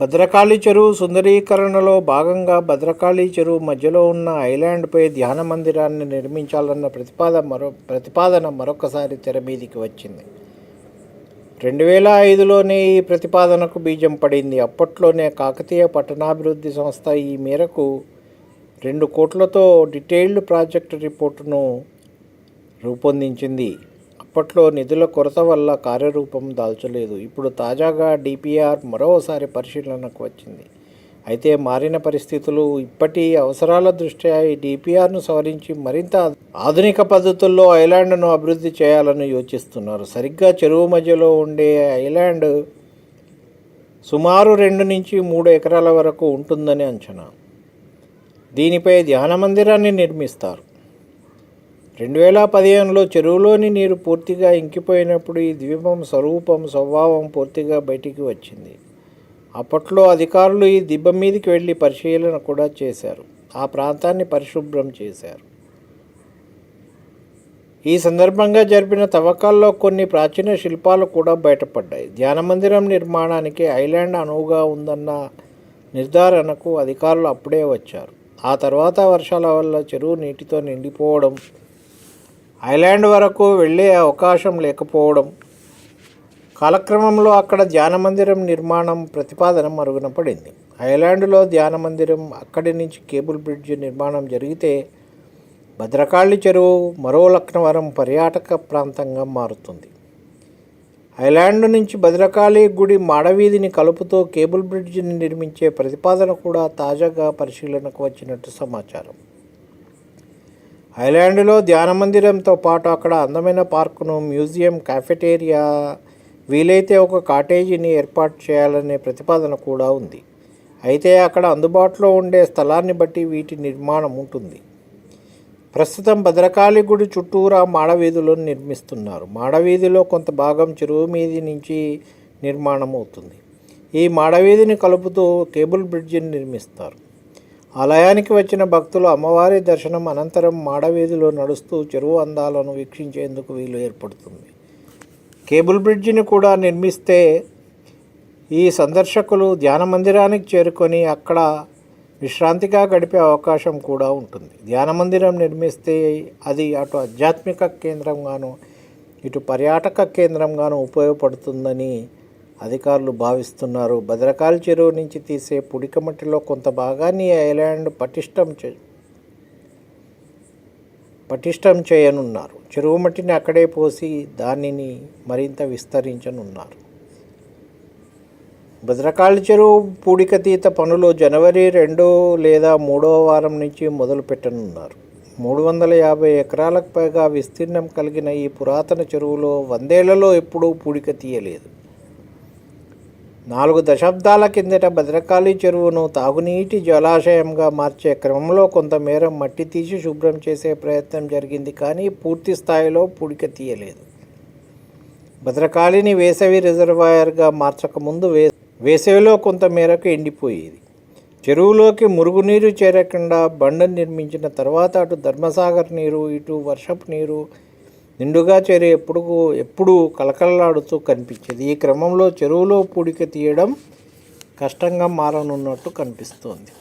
భద్రకాళి చెరువు సుందరీకరణలో భాగంగా భద్రకాళి చెరువు మధ్యలో ఉన్న ఐలాండ్పై ధ్యాన మందిరాన్ని నిర్మించాలన్న ప్రతిపాదన మరో ప్రతిపాదన మరొకసారి తెర మీదికి వచ్చింది. రెండు వేల ఐదులోనే ఈ ప్రతిపాదనకు బీజం పడింది. అప్పట్లోనే కాకతీయ పట్టణాభివృద్ధి సంస్థ ఈ మేరకు రెండు కోట్లతో డీటెయిల్డ్ ప్రాజెక్ట్ రిపోర్టును రూపొందించింది. అప్పట్లో నిధుల కొరత వల్ల కార్యరూపం దాల్చలేదు. ఇప్పుడు తాజాగా డిపిఆర్ మరోసారి పరిశీలనకు వచ్చింది. అయితే మారిన పరిస్థితులు ఇప్పటి అవసరాల దృష్ట్యా ఈ డిపిఆర్ను సవరించి మరింత ఆధునిక పద్ధతుల్లో ఐలాండ్ను అభివృద్ధి చేయాలని యోచిస్తున్నారు. సరిగ్గా చెరువు మధ్యలో ఉండే ఐలాండ్ సుమారు రెండు నుంచి మూడు ఎకరాల వరకు ఉంటుందని అంచనా. దీనిపై ధ్యాన మందిరాన్ని నిర్మిస్తారు. రెండు వేల పదిహేనులో చెరువులోని నీరు పూర్తిగా ఇంకిపోయినప్పుడు ఈ ద్వీపం స్వరూపం స్వభావం పూర్తిగా బయటికి వచ్చింది. అప్పట్లో అధికారులు ఈ దిబ్బ మీదకి వెళ్ళి పరిశీలన కూడా చేశారు. ఆ ప్రాంతాన్ని పరిశుభ్రం చేశారు. ఈ సందర్భంగా జరిపిన తవ్వకాల్లో కొన్ని ప్రాచీన శిల్పాలు కూడా బయటపడ్డాయి. ధ్యాన మందిరం నిర్మాణానికి ఐలాండ్ అనువుగా ఉందన్న నిర్ధారణకు అధికారులు అప్పుడే వచ్చారు. ఆ తర్వాత వర్షాల వల్ల చెరువు నీటితో నిండిపోవడం ఐలాండ్ వరకు వెళ్ళే అవకాశం లేకపోవడం కాలక్రమంలో అక్కడ ధ్యాన మందిరం నిర్మాణం ప్రతిపాదన మరుగున పడింది. ఐలాండ్లో ధ్యాన మందిరం అక్కడి నుంచి కేబుల్ బ్రిడ్జ్ నిర్మాణం జరిగితే భద్రకాళి చెరువు మరో లక్నవరం పర్యాటక ప్రాంతంగా మారుతుంది. ఐలాండ్ నుంచి భద్రకాళి గుడి మాడవీధిని కలుపుతూ కేబుల్ బ్రిడ్జిని నిర్మించే ప్రతిపాదన కూడా తాజాగా పరిశీలనకు వచ్చినట్టు సమాచారం. ఐలాండ్లో ధ్యాన మందిరంతో పాటు అక్కడ అందమైన పార్కును మ్యూజియం కాఫెటేరియా వీలైతే ఒక కాటేజీని ఏర్పాటు చేయాలనే ప్రతిపాదన కూడా ఉంది. అయితే అక్కడ అందుబాటులో ఉండే స్థలాన్ని బట్టి వీటి నిర్మాణం ఉంటుంది. ప్రస్తుతం భద్రకాళి గుడి చుట్టూరా మాడవీధులను నిర్మిస్తున్నారు. మాడవీధిలో కొంత భాగం చెరువు మీది నుంచి నిర్మాణం అవుతుంది ఈ మాడవీధిని కలుపుతూ కేబుల్ బ్రిడ్జిని నిర్మిస్తారు. ఆలయానికి వచ్చిన భక్తులు అమ్మవారి దర్శనం అనంతరం మాడవీధిలో నడుస్తూ చెరువు అందాలను వీక్షించేందుకు వీలు ఏర్పడుతుంది. కేబుల్ బ్రిడ్జిని కూడా నిర్మిస్తే ఈ సందర్శకులు ధ్యాన మందిరానికి చేరుకొని అక్కడ విశ్రాంతిగా గడిపే అవకాశం కూడా ఉంటుంది. ధ్యాన మందిరం నిర్మిస్తే అది అటు ఆధ్యాత్మిక కేంద్రంగాను ఇటు పర్యాటక కేంద్రంగాను ఉపయోగపడుతుందని అధికారులు భావిస్తున్నారు. భద్రకాళి చెరువు నుంచి తీసే పుడికమట్టిలో కొంత భాగాన్ని ఐలాండ్ పటిష్టం చే పటిష్టం చేయనున్నారు. చెరువు మట్టిని అక్కడే పోసి దానిని మరింత విస్తరించనున్నారు. భద్రకాళి చెరువు పూడికతీత పనులు జనవరి రెండో లేదా మూడో వారం నుంచి మొదలు పెట్టనున్నారు మూడు వందల యాభై ఎకరాలకు పైగా విస్తీర్ణం కలిగిన ఈ పురాతన చెరువులో వందేళ్ళలో ఎప్పుడూ పూడిక తీయలేదు. నాలుగు దశాబ్దాల కిందట భద్రకాళి చెరువును తాగునీటి జలాశయంగా మార్చే క్రమంలో కొంతమేర మట్టి తీసి శుభ్రం చేసే ప్రయత్నం జరిగింది కానీ పూర్తి స్థాయిలో పూడిక తీయలేదు. భద్రకాళిని వేసవి రిజర్వాయర్గా మార్చకముందు వే వేసవిలో కొంత మేరకు ఎండిపోయేది. చెరువులోకి మురుగునీరు చేరకుండా బండను నిర్మించిన తర్వాత అటు ధర్మసాగర్ నీరు ఇటు వర్షపు నీరు నిండుగా చెరు ఎప్పుడు ఎప్పుడూ కలకలలాడుతూ కనిపించేది. ఈ క్రమంలో చెరువులో పూడిక తీయడం కష్టంగా మారనున్నట్టు కనిపిస్తోంది.